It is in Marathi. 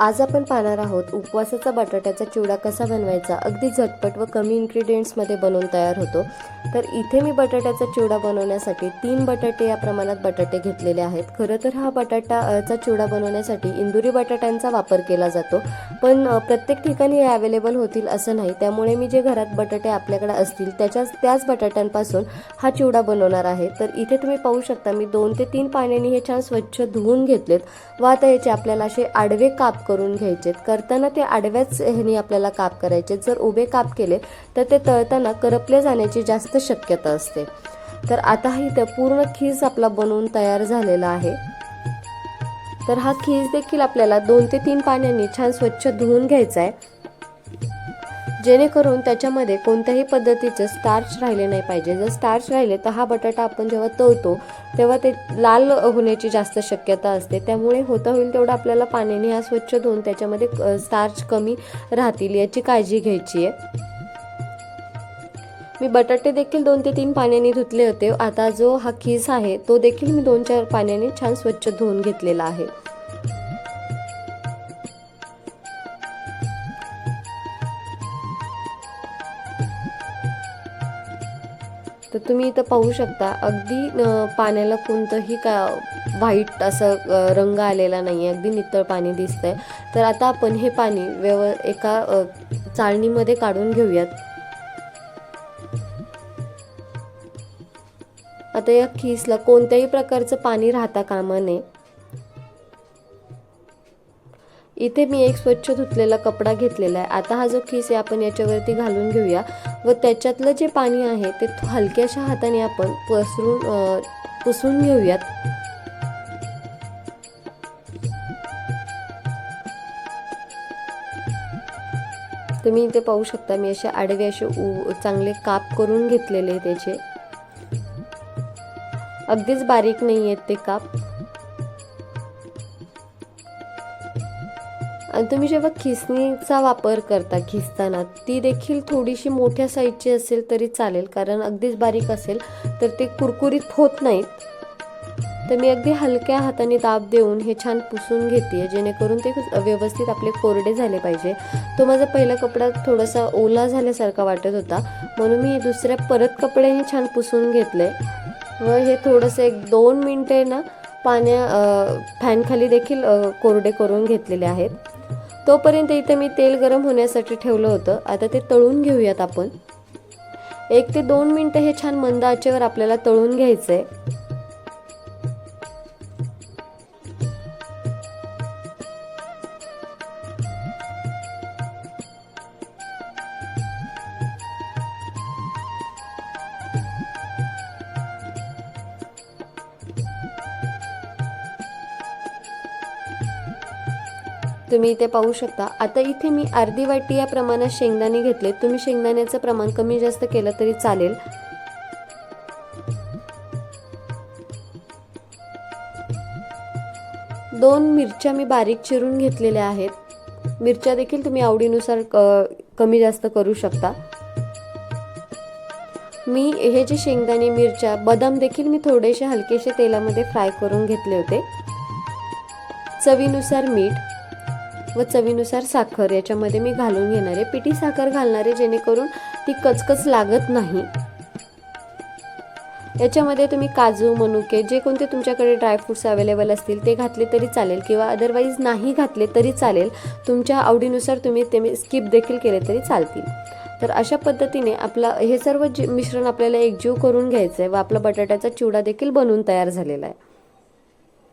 आज आपण पाहणार आहोत उपवासाचा बटाट्याचा चिवडा कसा बनवायचा? अगदी झटपट व कमी इन्ग्रेडियंट्समध्ये बनवून तयार होतो. तर इथे मी बटाट्याचा चिवडा बनवण्यासाठी तीन बटाटे या प्रमाणात बटाटे घेतलेले आहेत. खरं तर हा बटाटाचा चिवडा बनवण्यासाठी इंदुरी बटाट्यांचा वापर केला जातो. पण प्रत्येक ठिकाणी हे अवेलेबल होतील असं नाही. त्यामुळे मी जे घरात बटाटे आपल्याकडे असतील त्याच्याच त्याच बटाट्यांपासून हा चिवडा बनवणार आहे. तर इथे तुम्ही पाहू शकता मी दोन ते तीन पाण्याने हे छान स्वच्छ धुवून घेतलेत. व आता याचे आपल्याला असे आडवे काप करून घ्यायचेत करताना ते आडव्याच ह्यानी आपल्याला काप करायचे. जर उभे काप केले तर ते तळताना करपले जाण्याची जास्त शक्यता असते. तर आता हा इथं पूर्ण खीस आपला बनवून तयार झालेला आहे. तर हा खीस देखील आपल्याला दोन ते तीन पाण्याने छान स्वच्छ धुवून घ्यायचा आहे. जेणेकरून त्याच्यामध्ये कोणत्याही पद्धतीचं स्टार्च राहिले नाही पाहिजे. जर स्टार्च राहिले तर हा बटाटा आपण जेव्हा तळतो तेव्हा ते लाल होण्याची जास्त शक्यता असते. त्यामुळे होता होईल तेवढं आपल्याला पाण्याने हा स्वच्छ धुवून त्याच्यामध्ये स्टार्च कमी राहतील याची काळजी घ्यायची आहे. मी बटाटे देखील दोन ते तीन पाण्याने धुतले होते. आता जो हा खीस आहे तो देखील मी दोन चार पाण्याने छान स्वच्छ धुवून घेतलेला आहे. तर तुम्ही इथं पाहू शकता अगदी पाण्याला कोणतंही का व्हाईट असं रंग आलेला नाही अगदी नितळ पाणी दिसतंय. तर आता आपण हे पाणी व्यव एका चाळणीमध्ये काढून घेऊयात. आता या खीसला कोणत्याही प्रकारचं पाणी राहता कामा नये. इथे मी एक स्वच्छ धुतलेला कपडा घेतलेला आहे. आता हा जो खीस आहे आपण याच्यावरती घालून घेऊया. व त्याच्यातलं जे पाणी आहे ते हलक्याशा हाताने आपण पसरून पुसून घेऊयात. तुम्ही इथे पाहू शकता मी असे आडवे असे उ चांगले काप करून घेतलेले त्याचे अगदीच बारीक नाही आहेत ते काप. आणि तुम्ही जेव्हा खिसणीचा वापर करता खिसताना ती देखील थोडीशी मोठ्या साईजची असेल तरी चालेल कारण अगदीच बारीक असेल तर ते कुरकुरीत होत नाहीत. तर मी अगदी हलक्या हाताने दाब देऊन हे छान पुसून घेते जेणेकरून ते व्यवस्थित आपले कोरडे झाले पाहिजे. तो माझा पहिला कपडा थोडासा ओला झाल्यासारखा वाटत होता म्हणून मी हे दुसऱ्या परत कपड्याने छान पुसून घेतले. व हे थोडंसं एक दोन मिनटे ना पाण्या फॅनखाली देखील कोरडे करून घेतलेले आहेत. तोपर्यंत इथे मी तेल गरम होण्यासाठी ठेवलं होतं. आता ते तळून घेऊयात आपण. एक ते दोन मिनटं हे छान मंद आचेवर आपल्याला तळून घ्यायचं आहे तुम्ही इथे पाहू शकता. आता इथे मी अर्धी वाटी या प्रमाणात शेंगदाणे घेतले. तुम्ही शेंगदाण्याचं प्रमाण कमी जास्त केलं तरी चालेल. दोन मिरच्या मी बारीक चिरून घेतलेल्या आहेत. मिरच्या देखील तुम्ही आवडीनुसार कमी जास्त करू शकता. मी हे जे शेंगदाणे मिरच्या बदाम देखील मी थोडेसे हलकेसे तेलामध्ये फ्राय करून घेतले होते. चवीनुसार मीठ व चवीनुसार साखर. याच्यामध्ये मी घालून घेणार आहे पिठी साखर घालणार आहे जेणेकरून ती कचकच लागत नाही. याच्यामध्ये तुम्ही काजू मनुके जे कोणते तुमच्याकडे ड्रायफ्रुट्स अवेलेबल असतील ते घातले तरी चालेल किंवा अदरवाईज नाही घातले तरी चालेल. तुमच्या आवडीनुसार तुम्ही ते स्किप देखील केले तरी चालतील. तर अशा पद्धतीने आपला हे सर्व जे मिश्रण आपल्याला एकजीव करून घ्यायचं आहे व आपला बटाट्याचा चिवडा देखील बनवून तयार झालेला आहे.